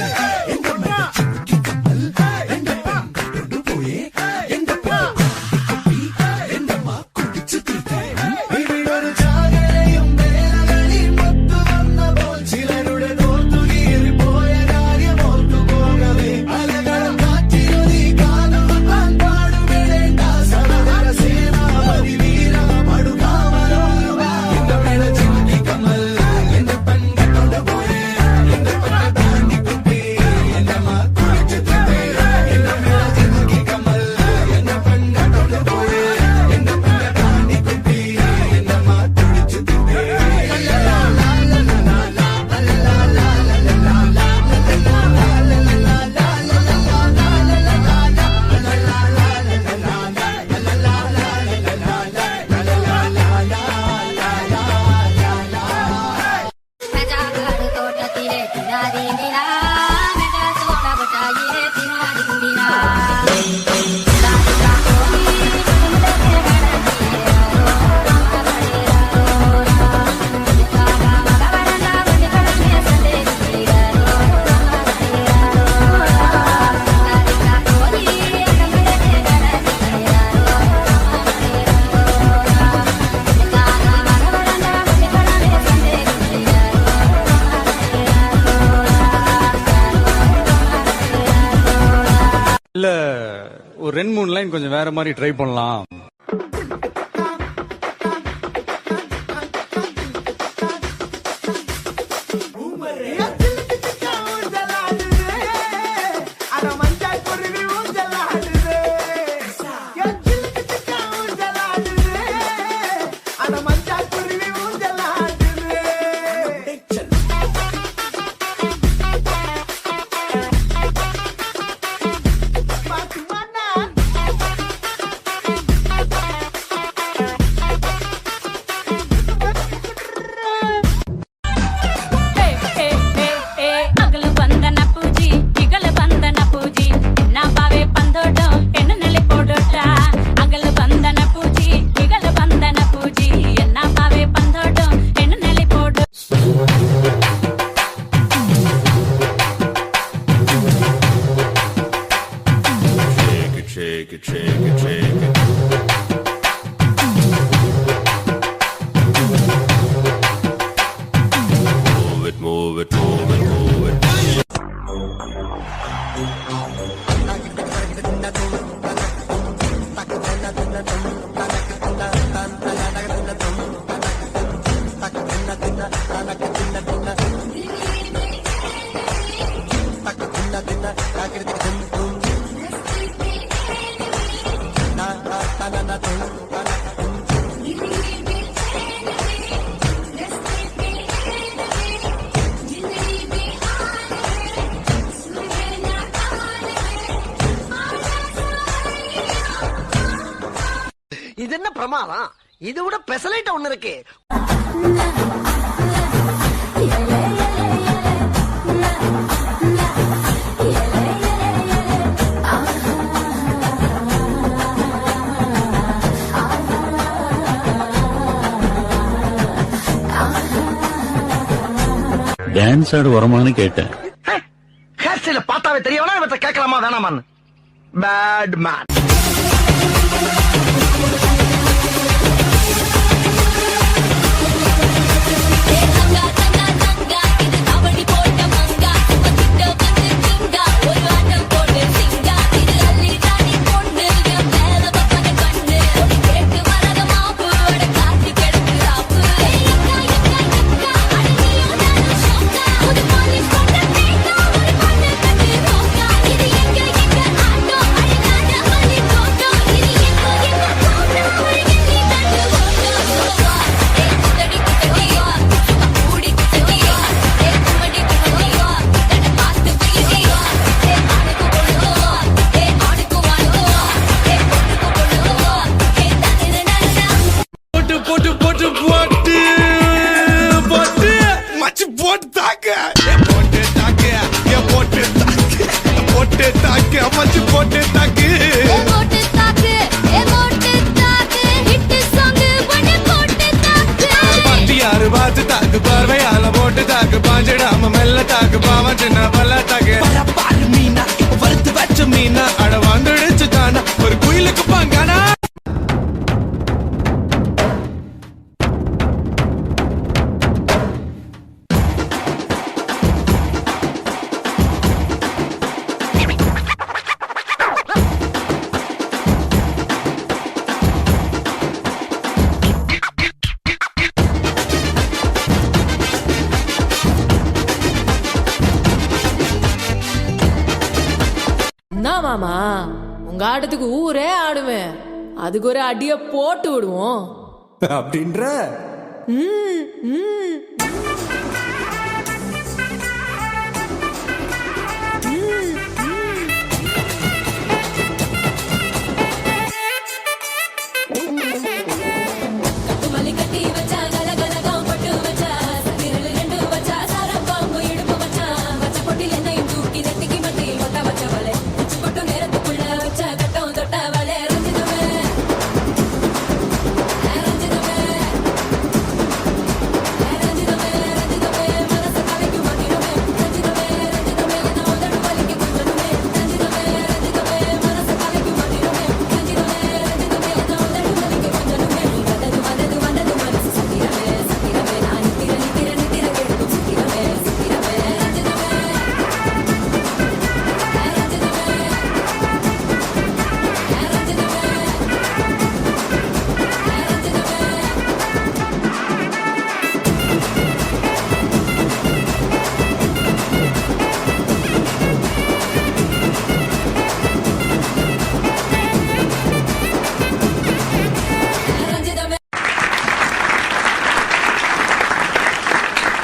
hey. ஒரு ரெண்டு மூணு லைன் கொஞ்சம் வேற மாதிரி ட்ரை பண்ணலாம். do it, do it, do it. I என்ன பிரமாதம்? இது விட பெசலைட்ட ஒண்ணு இருக்கு. டான்ஸ் ஆட வரமான்னு கேட்டேன். ஹேர் ஸ்டைல பார்த்தாவே தெரியவனா இவற்றை கேட்கலாமா? வேணாமான்னு. பேட் மேன் மச்சு போட்டு ஏன் போட்டு தாக்கு போட்டு தாக்கு போட்டு தாக்கு மச்சு போட்டு தாக்கு பார்வையால போட்டு தாக்கு. பாஞ்சிடாம மெல்ல தாக்கு. பாவம் சின்ன மாமா உங்க ஆட்டத்துக்கு ஊரே ஆடுவேன். அதுக்கு ஒரு அடிய போட்டு விடுவோம். அப்படின்ற? ம், ம்.